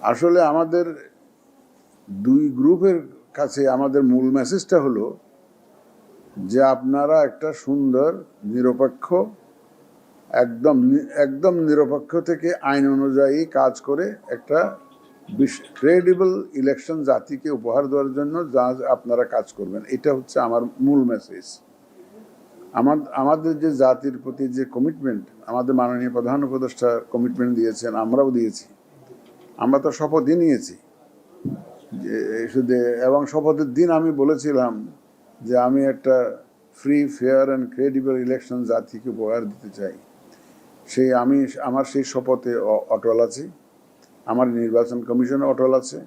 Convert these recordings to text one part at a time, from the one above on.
আসলে আমাদের দুই গ্রুপের কাছে আমাদের মূল মেসেজটা হলো যে আপনারা একটা সুন্দর, নিরপেক্ষ, একদম একদম নিরপেক্ষ থেকে আইন অনুযায়ী কাজ করে একটা ক্রেডিবল ইলেকশন জাতিকে উপহার দেওয়ার জন্য যা আপনারা কাজ করবেন। এটা হচ্ছে আমার মূল মেসেজ আমার, আমাদের যে জাতির প্রতি যে কমিটমেন্ট আমাদের মাননীয় প্রধান উপদেষ্টা কমিটমেন্ট দিয়েছেন, আমরাও দিয়েছি। আমরা তো শপথই নিয়েছি। যে এবং শপথের দিন আমি বলেছিলাম যে আমি একটা free fair and credible election জাতিকে উপহার দিতে চাই। সেই আমি আমার সেই শপথে অটল আছি। আমার নির্বাচন কমিশনে অটল আছে।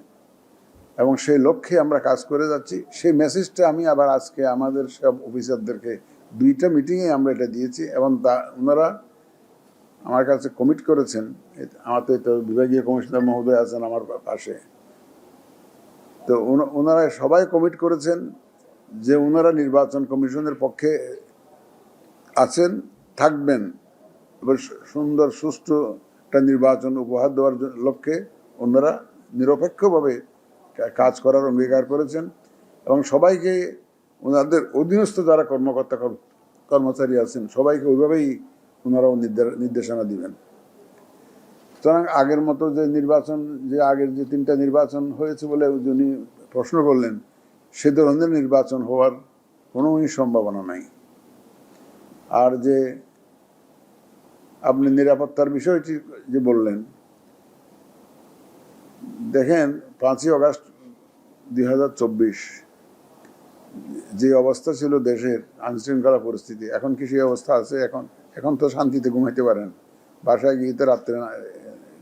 এবং সেই লক্ষ্যে আমরা কাজ করে যাচ্ছি। সেই মেসেজটা আমি আবার আজকে আমাদের সব অফিসারদেরকে দুইটা মিটিংয়ে আমরা এটা দিয়েছি এবং তা, ওনারা আমার কাছে কমিট করেছেন আমার তো বিভাগীয় কমিশনার মহোদয় আছেন আমার পাশে। তো ওনারা সবাই কমিট করেছেন যে ওনারা নির্বাচন কমিশনের পক্ষে আছেন, থাকবেন। এবার সুন্দর, সুষ্ঠু একটা নির্বাচন উপহার দেওয়ার লক্ষ্যে ওনারা নিরপেক্ষভাবে কাজ করার অঙ্গীকার করেছেন এবং সবাইকে ওনাদের অধীনস্থ যারা কর্মকর্তা কর্মচারী আছেন, সবাইকে ওইভাবেই ওনারাও নির্দে- নির্দেশনা দিবেন। সুতরাং আগের মতো যে নির্বাচন, যে আগের যে তিনটা নির্বাচন হয়েছে বলে উনি প্রশ্ন করলেন, সে ধরনের নির্বাচন হওয়ার কোনোই সম্ভাবনা নাই। আর যে আপনি নিরাপত্তার বিষয়টি যে বললেন, দেখেন পাঁচই আগস্ট দুই যে অবস্থা ছিল দেশের আইনশৃঙ্খলা পরিস্থিতি, এখন কি সেই অবস্থা আছে? এখন এখন তো শান্তিতে ঘুমাইতে পারেন। বাসায় গিয়ে তো রাত্রে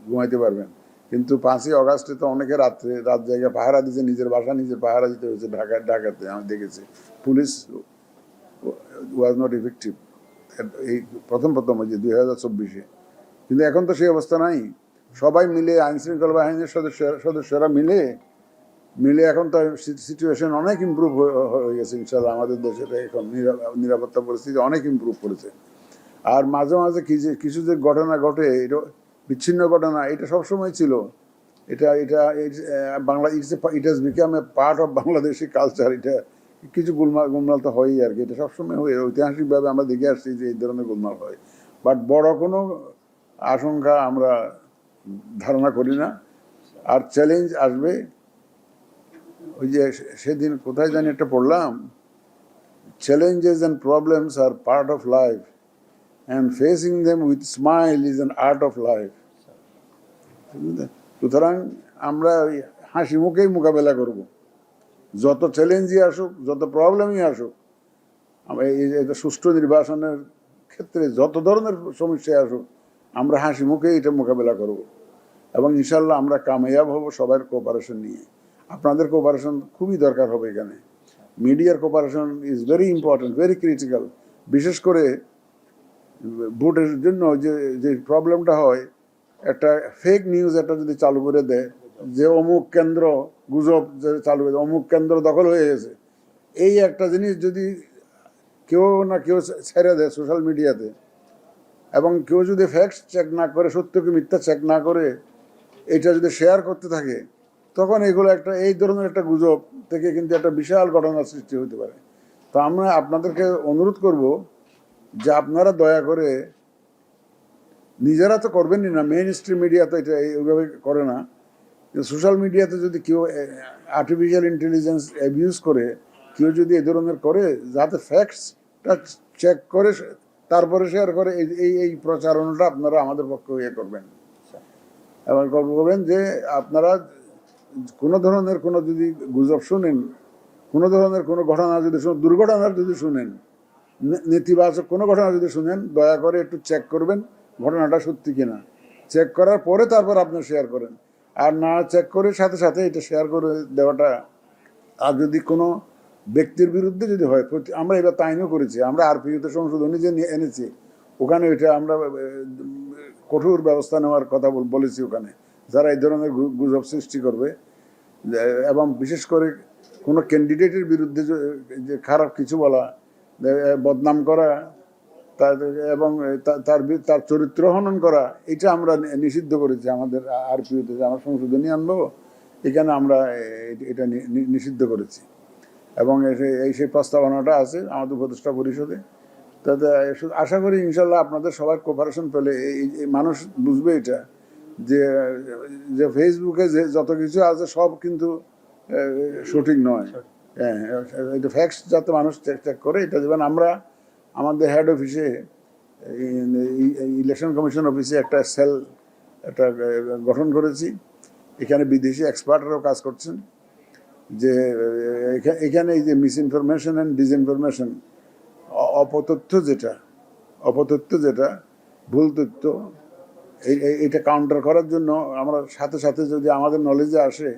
ঘুমাইতে পারবেন। কিন্তু পাঁচই অগাস্টে তো অনেকে রাত্রে, রাত জায়গায় পাহারা দিতে নিজের বাসা, নিজের পাহারা দিতে হয়েছে ঢাকা ঢাকাতে, আমি দেখেছি। পুলিশ ওয়াজ নট ইফেক্টিভ এই প্রথম প্রথম হয়েছে দুই হাজার চব্বিশে। কিন্তু এখন তো সেই অবস্থা নাই। সবাই মিলে আইন শৃঙ্খলা বাহিনীর সদস্য, সদস্যরা মিলে মিলে এখন তো সিচুয়েশন অনেক ইমপ্রুভ হয়ে গেছে ইনশাল্লাহ আমাদের দেশের এখন নিরাপত্তা পরিস্থিতি অনেক ইমপ্রুভ করেছে। আর মাঝে মাঝে কিছু কিছু যে ঘটনা ঘটে, এটা বিচ্ছিন্ন ঘটনা, এটা সবসময় ছিল। এটা এটা Bangla it's it has become a part of Bangladeshi culture এটা কিছু গোলমাল গোলমাল তো হয়ই আর কি। এটা সবসময় হয়ে ঐতিহাসিকভাবে আমরা দেখে আসছি যে এই ধরনের গোলমাল হয়। বাট বড় কোনো আশঙ্কা আমরা ধারণা করি না। আর চ্যালেঞ্জ আসবে, ওই যে সেদিন কোথায় জানি একটা পড়লাম challenges and problems are part of life and facing them with smile is an art of life সুতরাং আমরা হাসি মুখেই মোকাবেলা করব। যত চ্যালেঞ্জই আসুক, যত প্রবলেমই আসুক এটা সুষ্ঠু নির্বাচনের ক্ষেত্রে যত ধরনের সমস্যা আসুক, আমরা হাসি মুখেই এটা মোকাবেলা করব। এবং ইনশাল্লাহ আমরা কামিয়াব হব সবার কোঅপারেশন নিয়ে। আপনাদের কোঅপারেশন খুবই দরকার হবে এখানে। মিডিয়ার cooperation is very important very critical বিশেষ করে ভোটের জন্য যে যে প্রবলেমটা হয় একটা ফেক নিউজ একটা যদি চালু করে দেয় যে অমুক কেন্দ্র গুজব চালু দেয়, অমুক কেন্দ্র দখল হয়ে গেছে এই একটা জিনিস যদি কেউ না কেউ ছেড়ে দেয় সোশ্যাল মিডিয়াতে এবং কেউ যদি ফ্যাক্টস চেক না করে সত্যকে মিথ্যা চেক না করে এটা যদি শেয়ার করতে থাকে তখন এগুলো একটা এই ধরনের একটা গুজব থেকে কিন্তু একটা বিশাল ঘটনার সৃষ্টি হতে পারে। তো আমরা আপনাদেরকে অনুরোধ করব যে আপনারা দয়া করে নিজেরা তো করবেনই না মেইন স্ট্রিম মিডিয়া তো এটা এইভাবে করে না। সোশ্যাল মিডিয়াতে যদি কেউ আর্টিফিশিয়াল ইন্টেলিজেন্স অ্যাবিউজ করে, কেউ যদি এই ধরনের করে, যাতে ফ্যাক্টসটা চেক করে, তারপরে শেয়ার করে, এই- এই প্রচারণাটা আপনারা আমাদের পক্ষে ইয়ে করবেন। এবার গল্প করবেন যে আপনারা কোনো ধরনের কোনো যদি গুজব শুনেন, কোনো ধরনের কোনো ঘটনা যদি দুর্ঘটনার যদি শুনেন নেতিবাচক কোনো ঘটনা যদি শুনেন, দয়া করে একটু চেক করবেন ঘটনাটা সত্যি কিনা। চেক করার পরে তারপর আপনি শেয়ার করেন। আর না চেক করে সাথে সাথে এটা শেয়ার করে দেওয়াটা, আর যদি কোনো ব্যক্তির বিরুদ্ধে যদি হয় আমরা এবার তাইনও করেছি। আমরা আর আরপিওতে সংশোধনী যে নিয়ে এনেছি, ওখানে এটা আমরা কঠোর ব্যবস্থা নেওয়ার কথা বল- বলেছি ওখানে। যারা এই ধরনের গুজব সৃষ্টি করবে এবং বিশেষ করে কোনো ক্যান্ডিডেটের বিরুদ্ধে যে- খারাপ কিছু বলা বদনাম করা এবং তার তার চরিত্র হনন করা, এটা আমরা নিষিদ্ধ করেছি আমাদের আর পিওতে যে আমরা সংশোধনী আনব, এখানে আমরা এটা নিষিদ্ধ করেছি। এবং এই সেই- প্রস্তাবনাটা আছে আমাদের উপদেষ্টা পরিষদে। তাতে আশা করি ইনশাল্লাহ আপনাদের সবার কোপারেশন পেলে এই মানুষ বুঝবে এটা, যে যে ফেসবুকে যে, যত কিছু আছে সব কিন্তু সঠিক নয়। হ্যাঁ এটা ফ্যাক্টস যাতে মানুষ চেক করে, এটা যেমন আমরা, আমাদের হেড অফিসে ইলেকশন কমিশন অফিসে একটা সেল একটা, গঠন করেছি। এখানে বিদেশি এক্সপার্টরাও কাজ করছেন। যে, এখা- এখানে এই যে মিস ইনফরমেশন অ্যান্ড ডিসইনফরমেশন অপতথ্য যেটা অপতথ্য যেটা, ভুল তথ্য এটা কাউন্টার করার জন্য আমরা সাথে সাথে যদি আমাদের নলেজে আসে,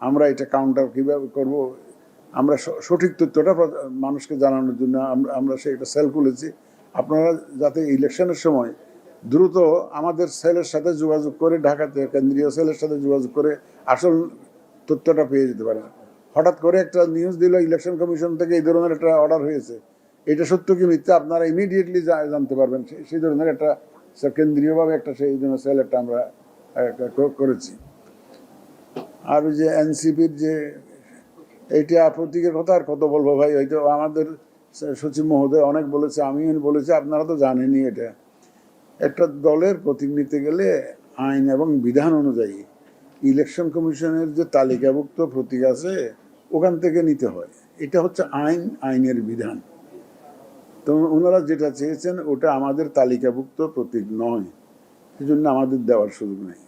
আমরা এটা কাউন্টার কীভাবে করব আমরা সঠিক তথ্যটা মানুষকে জানানোর জন্য আমরা সেটা সেল খুলেছি আপনারা যাতে ইলেকশনের সময় দ্রুত আমাদের সেলের সাথে যোগাযোগ করে, ঢাকাতে কেন্দ্রীয় সেলের সাথে যোগাযোগ করে আসল তথ্যটা পেয়ে যেতে পারেন। হঠাৎ করে একটা নিউজ দিল ইলেকশন কমিশন থেকে এই ধরনের একটা অর্ডার হয়েছে। এটা সত্য কি মিথ্যা? আপনারা ইমিডিয়েটলি জানতে পারবেন। সেই ধরনের একটা কেন্দ্রীয়ভাবে একটা সেই জন্য সেল একটা আমরা করেছি। আর ওই যে এনসিপির যে এইটা প্রতীকের কথা আর কত বলব ভাই? হয়তো আমাদের সচিব মহোদয় অনেক বলেছে আমি বলেছি, আপনারা তো জানেনই এটা। একটা দলের প্রতীক নিতে গেলে আইন এবং বিধান অনুযায়ী ইলেকশন কমিশনের যে তালিকাভুক্ত প্রতীক আছে, ওখান থেকে নিতে হয়। এটা হচ্ছে আইন, আইনের বিধান। তো ওনারা যেটা চেয়েছেন, ওটা আমাদের তালিকাভুক্ত প্রতীক নয়। সেজন্য আমাদের দেওয়ার সুযোগ নেই।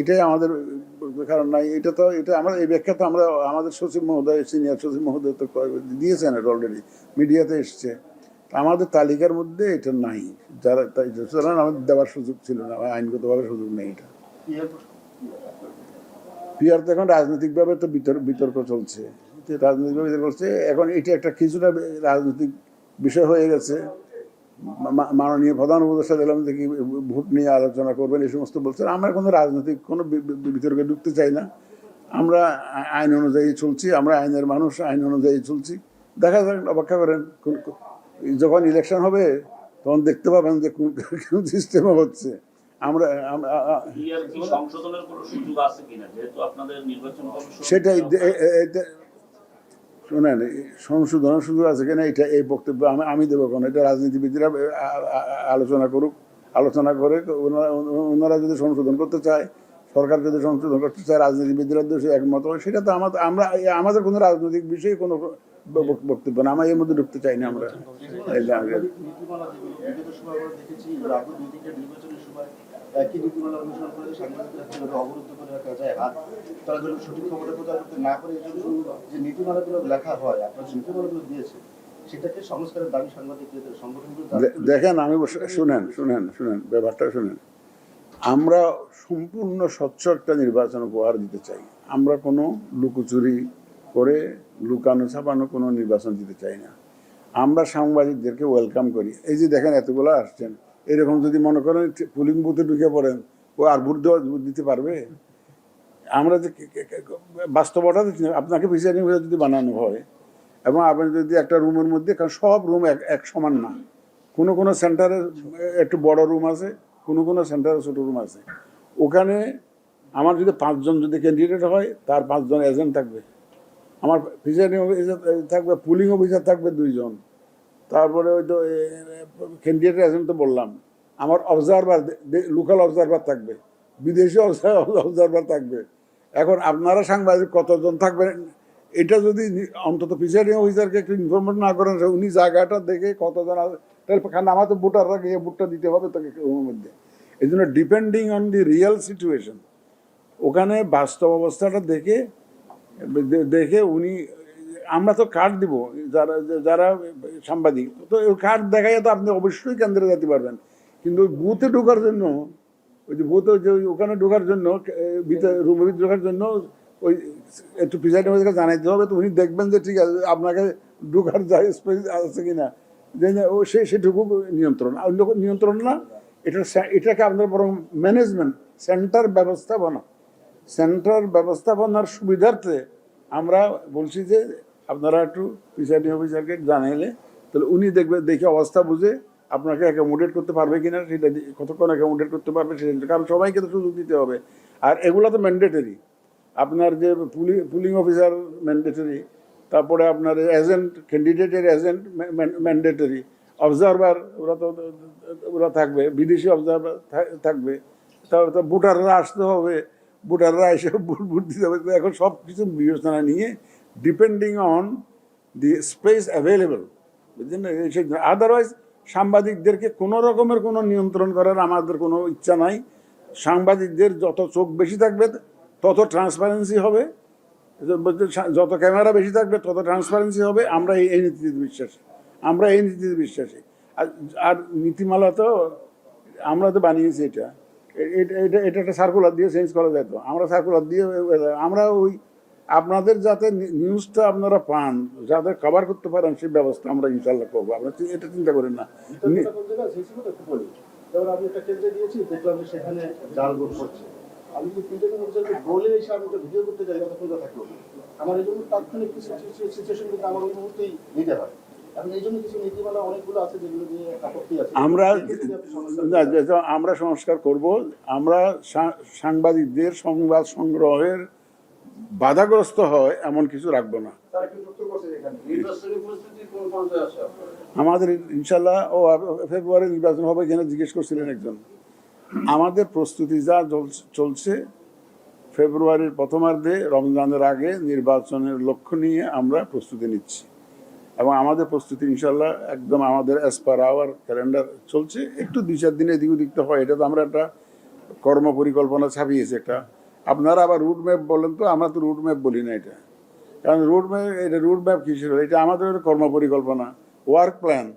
এটাই আমাদের কারণ নাই এটা তো এটা আমরা এই ব্যাখ্যা তো আমরা আমাদের সচিব মহোদয় সিনিয়র সচিব মহোদয় তো দিয়েছেন এটা অলরেডি মিডিয়াতে এসছে। আমাদের তালিকার মধ্যে এটা নাই যারা তাই সুতরাং আমাদের দেওয়ার সুযোগ ছিল না আইনগতভাবে সুযোগ নেই এটা। পিয়ার তো এখন রাজনৈতিকভাবে তো বিতর্ক বিতর্ক চলছে। রাজনৈতিকভাবে বিতর্ক চলছে এখন এটা একটা কিছুটা রাজনৈতিক বিষয় হয়ে গেছে। মাননীয় প্রধান উপদেষ্টা দিলাম যে কি ভোট নিয়ে আলোচনা করবেন এই সমস্ত বলছেন। আমরা কোনো রাজনৈতিক কোনো বিতর্কে ঢুকতে চাই না। আমরা আইন অনুযায়ী চলছি আমরা আইনের মানুষ আইন অনুযায়ী চলছি। দেখা যাক অপেক্ষা করেন যখন ইলেকশন হবে তখন দেখতে পাবেন যে কোন কোন সিস্টেমে হচ্ছে। আমরা সেটাই শোনেন সংশোধনের সুযোগ আছে কিনা এটা এই বক্তব্য আমি আমি দেবো কেন? এটা রাজনীতিবিদরা আলোচনা করুক, আলোচনা করে ওনারা যদি সংশোধন করতে চায়, সরকার যদি সংশোধন করতে চায়, রাজনীতিবিদরা যদি একমত সেটা তো আমাদের আমরা আমাদের কোনো রাজনৈতিক বিষয়ে কোনো বক্তব্য না, আমার এর মধ্যে ঢুকতে চাই না আমরা। নীতিমালা যেগুলো বিগত সময় আমরা দেখেছি রাজনৈতিক দিকে নির্বাচনের সময় একই নীতিমালা অনুসরণ করে সাংবাদিকরা কীভাবে অবরুদ্ধ করে রাখা যায় হাত তারা যেন সঠিক খবরটা প্রচার করতে না পারে এই জন্য যে নীতিমালাগুলো লেখা হয় আপনার যে নীতিমালাগুলো দিয়েছে সেটাকে সংস্কারের দাবি সাংবাদিকদের সংগঠনগুলো দেখেন আমি শুনেন শুনেন শুনেন ব্যাপারটা শুনেন। আমরা সম্পূর্ণ স্বচ্ছ একটা নির্বাচন উপহার দিতে চাই। আমরা কোনো লুকোচুরি করে লুকানো ছাপানো কোনো নির্বাচন দিতে চাই না। আমরা সাংবাদিকদেরকে ওয়েলকাম করি। এই যে দেখেন এতগুলো আসছেন। এরকম যদি মনে করেন পুলিং বুথে ঢুকে পড়েন, ও আর ভোট দেওয়া দিতে পারবে? আমরা যে বাস্তবতা আপনাকে প্রিসাইডিং যদি বানানো হয়, এবং আপনি যদি একটা রুমের মধ্যে, কারণ সব রুম এক এক সমান না। কোনো কোনো সেন্টারে একটু বড় রুম আছে, কোনো কোনো সেন্টারে ছোটো রুম আছে। ওখানে আমার যদি পাঁচজন যদি ক্যান্ডিডেট হয়, তার পাঁচজন এজেন্ট থাকবে। আমার প্রিসাইডিং অফিসার থাকবে পুলিং অফিসার থাকবে দুইজন। তারপরে ওই তো ক্যান্ডিডেট এজেন্ট তো বললাম। আমার অবজারভার লোকাল অবজারভার থাকবে। বিদেশি অবজারভার থাকবে। এখন আপনারা সাংবাদিক কতজন থাকবেন? এটা যদি অন্তত প্রিসাইডিং অফিসারকে একটু ইনফরমেশন না করেন উনি জায়গাটা দেখে কতজন কারণ আমার তো ভোটাররা গিয়ে ভোটটা দিতে হবে তাকে মধ্যে। এই জন্য depending on the real situation ওখানে বাস্তব অবস্থাটা দেখে দেখে উনি আমরা তো কার্ড দিব যারা যারা সাংবাদিক তো ওই কার্ড দেখাই তো আপনি অবশ্যই কেন্দ্রে যেতে পারবেন। কিন্তু ওই বুথে ঢোকার জন্য ওই যে বুথে যে ওখানে ঢোকার জন্য ভিতরে ভিতরে ঢোকার জন্য ওই একটু প্রিসাইড অফিসারকে জানাইতে হবে তো উনি দেখবেন যে ঠিক আছে আপনাকে ঢোকার যায় স্পেস আছে যে না, ও সে সেটুকু নিয়ন্ত্রণ। আর অন্য নিয়ন্ত্রণ না এটা এটাকে আপনার বরং ম্যানেজমেন্ট সেন্টার ব্যবস্থাপনা। সেন্টার ব্যবস্থাপনার সুবিধার্থে আমরা বলছি যে আপনারা একটু প্রিসাইডিং অফিসারকে জানাইলে, তাহলে উনি দেখবে, দেখে অবস্থা বুঝে আপনাকে অ্যাকোমোডেট করতে পারবে কিনা, সেটা দি- কতক্ষণ অ্যাকোমোডেট করতে পারবে সেটা কারণ সবাইকে তো সুযোগ দিতে হবে। আর এগুলো তো ম্যান্ডেটরি আপনার যে পুলিং পুলিং অফিসার ম্যান্ডেটরি তারপরে আপনার এজেন্ট ক্যান্ডিডেটের এজেন্ট ম্যান্ডেটরি অবজারভার ওরা তো, ওরা থাকবে, বিদেশি অবজারভার থাকবে। তারপর ভোটাররা আসতে হবে। ভোটাররা এসে ভোট দিতে হবে। এখন সব কিছু বিবেচনা নিয়ে depending on the space available বুঝলেন? আদারওয়াইজ সাংবাদিকদেরকে কোনো রকমের কোনো নিয়ন্ত্রণ করার আমাদের কোনো ইচ্ছা নাই। সাংবাদিকদের যত চোখ বেশি থাকবে, তত ট্রান্সপারেন্সি হবে। যত ক্যামেরা বেশি থাকবে, তত ট্রান্সপারেন্সি হবে। আমরা এই নীতিতে বিশ্বাসী। আমরা এই নীতিতে বিশ্বাসী। আর আর নীতিমালা তো আমরা তো বানিয়েছি এটা। এটা এটা একটা সার্কুলার দিয়ে চেঞ্জ করা যেত আমরা সার্কুলার দিয়ে আমরা ওই আপনাদের যাতে নিউজটা আপনারা পান যাতে কভার করতে পারেন সেই ব্যবস্থা আমরা ইনশাল্লাহ করব। আপনারা এটা চিন্তা করেন না। যেমন আমি একটা কেন্দ্রে গিয়েছি দেখলাম যে সেখানে জাল ভোট আমি যদি দিন অফিসারকে বলে এসে আমি একটা ভিডিও করতে যাই থাকল আমার এই জন্য তাৎক্ষণিক কিছু সিচুয়েশন কিন্তু আমার ওই মুহূর্তেই নিতে হয়। এখন এই জন্য কিছু নীতিমালা অনেকগুলো আছে যেগুলো নিয়ে আপত্তি আছে। আমরা আমরা সংস্কার করব আমরা সাংবাদিকদের সংবাদ সংগ্রহের বাধাগ্রস্ত হয় এমন কিছু রাখব না। এখানে? আমাদের ইনশাল্লাহ ও ফেব্রুয়ারি নির্বাচন হবে কিনা জিজ্ঞেস করছিলেন একজন। আমাদের প্রস্তুতি যা চলছে- চলছে ফেব্রুয়ারির প্রথমার্ধে রমজানের আগে নির্বাচনের লক্ষ্য নিয়ে আমরা প্রস্তুতি নিচ্ছি। এবং আমাদের প্রস্তুতি ইনশাল্লাহ একদম আমাদের অ্যাজ পার আওয়ার ক্যালেন্ডার চলছে। একটু দুই চার দিনে এদিক ওদিক তো হয়, এটা তো আমরা একটা কর্ম পরিকল্পনা ছাপিয়েছি একটা। আপনারা আবার রুট ম্যাপ বলেন তো, আমরা তো রুট ম্যাপ বলি না এটা। কারণ রুট ম্যাপ এটা রুট ম্যাপ কিসের? এটা আমাদের কর্ম পরিকল্পনা ওয়ার্ক প্ল্যান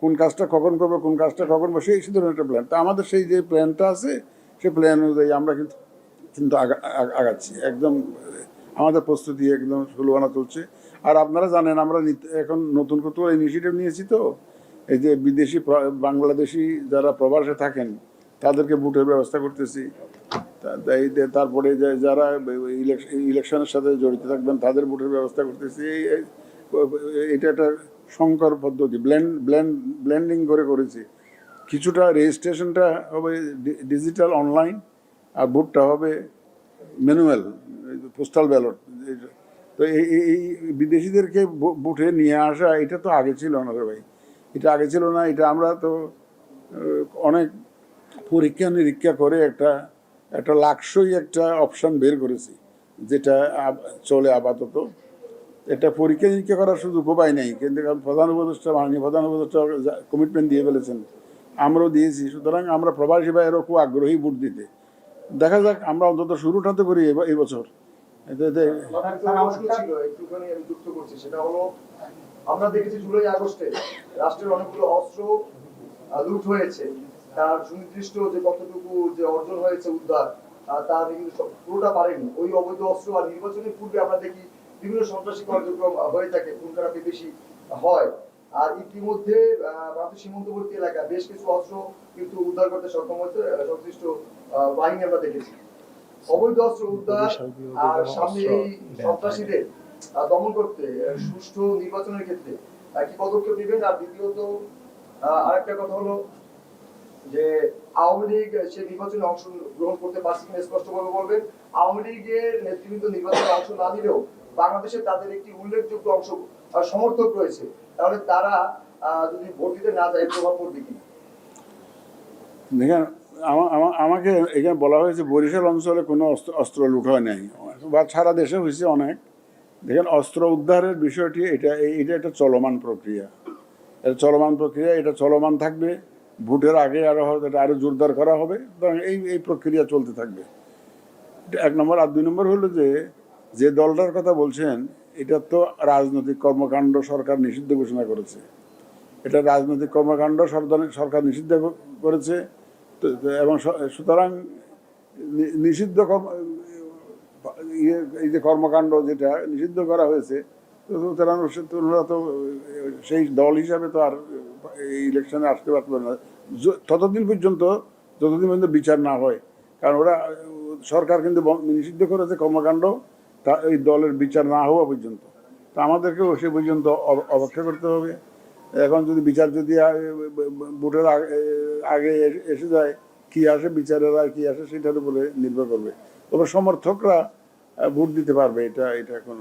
কোন কাজটা কখন করব, কোন কাজটা কখন করব, সেই ধরনের একটা প্ল্যান তা আমাদের সেই যে প্ল্যানটা আছে সেই প্ল্যান অনুযায়ী আমরা কিন্তু কিন্তু আগা- আগা- আগাচ্ছি। একদম আমাদের প্রস্তুতি একদম সুলবানা চলছে। আর আপনারা জানেন, আমরা এখন নতুন কত ইনিশিয়েটিভ নিয়েছি তো। এই যে বিদেশি বাংলাদেশি যারা প্রবাসে থাকেন, তাদেরকে বুটের ব্যবস্থা করতেছি। তারপরে যারা ইলেকশন ইলেকশনের সাথে জড়িত থাকবেন, তাদের বুটের ব্যবস্থা করতেছি। এটা একটা সংকর পদ্ধতি। ব্ল্যান্ড ব্ল্যান্ড ব্ল্যান্ডিং করে করেছি। কিছুটা রেজিস্ট্রেশনটা হবে ডিজিটাল অনলাইন আর ভোটটা হবে ম্যানুয়াল পোস্টাল ব্যালট তো এই বিদেশিদেরকে বুটে নিয়ে আসা, এটা তো আগে ছিল না ভাই। এটা আগে ছিল না, এটা আমরা তো অনেক পরীক্ষা নিরীক্ষা করে একটা একটা লাক্সই একটা অপশন বের করেছি, যেটা চলে আপাতত। এটা পরীক্ষা নিরীক্ষা করার শুধু উপায় নেই, কিন্তু প্রধান উপদেষ্টা, মাননীয় প্রধান উপদেষ্টা কমিটমেন্ট দিয়ে ফেলেছেন, আমরাও দিয়েছি। সুতরাং আমরা প্রবাসী ভাইয়েরও খুব আগ্রহী ভোট দিতে। দেখা যাক, আমরা অন্তত শুরুটা তো করি এই বছর। সেটা হলো আমরা দেখেছি জুলাই আগস্টে রাষ্ট্রের অনেকগুলো অস্ত্র লুট হয়েছে। তার সুনির্দিষ্ট যে কতটুকু যে অর্জন হয়েছে উদ্ধার তার পুরোটা পারেনি। ওই অবৈধ অস্ত্র আর নির্বাচনের পূর্বে আমরা দেখি বিভিন্ন সন্ত্রাসী কার্যক্রম হয়ে থাকে খুন খারাপি বেশি হয়। আর ইতিমধ্যে আহ, ভারতের সীমান্তবর্তী এলাকা বেশ কিছু অস্ত্র কিন্তু উদ্ধার করতে সক্ষম হয়েছে সংশ্লিষ্ট বাহিনী আমরা দেখেছি। অবৈধ অস্ত্র উদ্ধার আর সামনে এই সন্ত্রাসীদের দমন করতে সুষ্ঠু নির্বাচনের ক্ষেত্রে কি পদক্ষেপ নেবেন? আর দ্বিতীয়ত আরেকটা কথা হলো যে আওয়ামী লীগ সে নির্বাচনে অংশ গ্রহণ করতে পারছে কিনা স্পষ্টভাবে বলবেন। আওয়ামী লীগের নেতৃবৃন্দ নির্বাচনে অংশ না দিলেও বাংলাদেশে তাদের একটি উল্লেখযোগ্য অংশ সমর্থক রয়েছে। তাহলে তারা আহ, যদি ভোট দিতে না যায় প্রভাব পড়বে কিনা আমাকে এখানে বলা হয়েছে বরিশাল অঞ্চলে কোনো অস্ত্র অস্ত্র হয় নাই। বা সারা দেশে হয়েছে অনেক। দেখেন, অস্ত্র উদ্ধারের বিষয়টি এটা এটা একটা চলমান প্রক্রিয়া। এটা চলমান প্রক্রিয়া, এটা চলমান থাকবে। ভোটের আগে আরও হয়তো এটা আরও জোরদার করা হবে। এই এই প্রক্রিয়া চলতে থাকবে। এক নম্বর আর দুই নম্বর হলো যে যে দলটার কথা বলছেন, এটা তো রাজনৈতিক কর্মকাণ্ড সরকার নিষিদ্ধ ঘোষণা করেছে। এটা রাজনৈতিক কর্মকাণ্ড সরকার- নিষিদ্ধ করেছে। এবং সুতরাং নিষিদ্ধ ইয়ে- এই যে কর্মকাণ্ড যেটা নিষিদ্ধ করা হয়েছে সুতরাং সে- তো, সেই দল হিসাবে তো আর এই ইলেকশনে আসতে পারবে না। ততদিন পর্যন্ত, যতদিন পর্যন্ত বিচার না হয়, কারণ ওরা, সরকার কিন্তু নিষিদ্ধ করেছে কর্মকাণ্ড, তা, এই দলের বিচার না হওয়া পর্যন্ত। তা আমাদেরকেও সে পর্যন্ত অপেক্ষা করতে হবে। এখন যদি বিচার যদি ভোটের আগে- এসে- যায় কি আসে বিচারের আর কি আসে সেটার উপরে নির্ভর করবে। তবে সমর্থকরা ভোট দিতে পারবে এটা এটা কোনো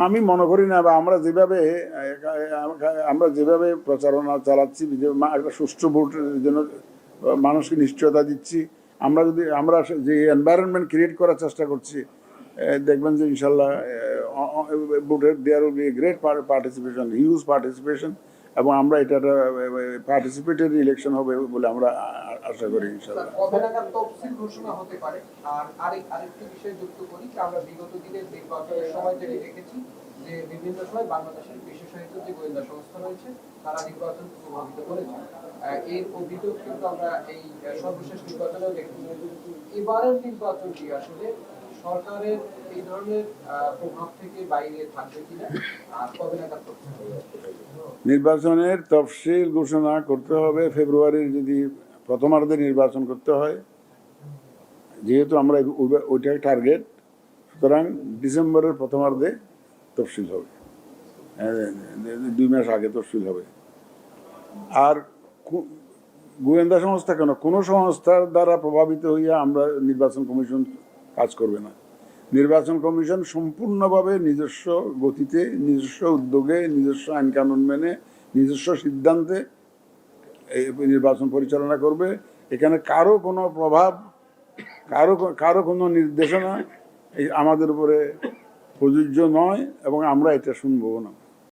আমি মনে করি না বা আমরা যেভাবে আমরা যেভাবে প্রচারণা চালাচ্ছি একটা সুষ্ঠু ভোটের জন্য মানুষকে নিশ্চয়তা দিচ্ছি আমরা যদি আমরা যে এনভায়রনমেন্ট ক্রিয়েট করার চেষ্টা করছি দেখবেন যে ইনশাল্লাহ ভোটের there will be great participation huge participation এবং আমরা এটা পার্টিসিপেটরি ইলেকশন হবে বলে আমরা আশা করি ইনশাল্লাহ। কবে নাগাদ তফসিল ঘোষণা হতে পারে? আর আরেক, আরেকটি বিষয় যুক্ত করি যে আমরা বিগত দিনের নির্বাচনের সময় থেকে দেখেছি যে বিভিন্ন সময় বাংলাদেশের বিশেষায়িত যে গোয়েন্দা সংস্থা রয়েছে, তারা নির্বাচন প্রভাবিত করেছে। এর অভিযোগ কিন্তু আমরা এই সর্বশেষ নির্বাচনেও দেখেছি। এবারের নির্বাচনটি আসলে সরকারের এই ধরনের প্রভাব থেকে বাইরে থাকবে কিনা কবে নাগাদ নির্বাচনের তফসিল ঘোষণা করতে হবে, ফেব্রুয়ারির যদি প্রথমার্ধে নির্বাচন করতে হয়, যেহেতু আমরা ওই- ওইটাই টার্গেট সুতরাং ডিসেম্বরের প্রথমার্ধে তফসিল হবে। দুই মাস আগে তফসিল হবে। আর গোয়েন্দা সংস্থা কেন? কোনো সংস্থার দ্বারা প্রভাবিত হইয়া আমরা নির্বাচন কমিশন কাজ করবে না। নির্বাচন কমিশন সম্পূর্ণভাবে নিজস্ব গতিতে, নিজস্ব উদ্যোগে, নিজস্ব আইন কানুন মেনে, নিজস্ব সিদ্ধান্তে নির্বাচন পরিচালনা করবে। এখানে কারও কোনো প্রভাব, কারও কারও কোনো নির্দেশনা আমাদের উপরে প্রযোজ্য নয় এবং আমরা এটা শুনব না।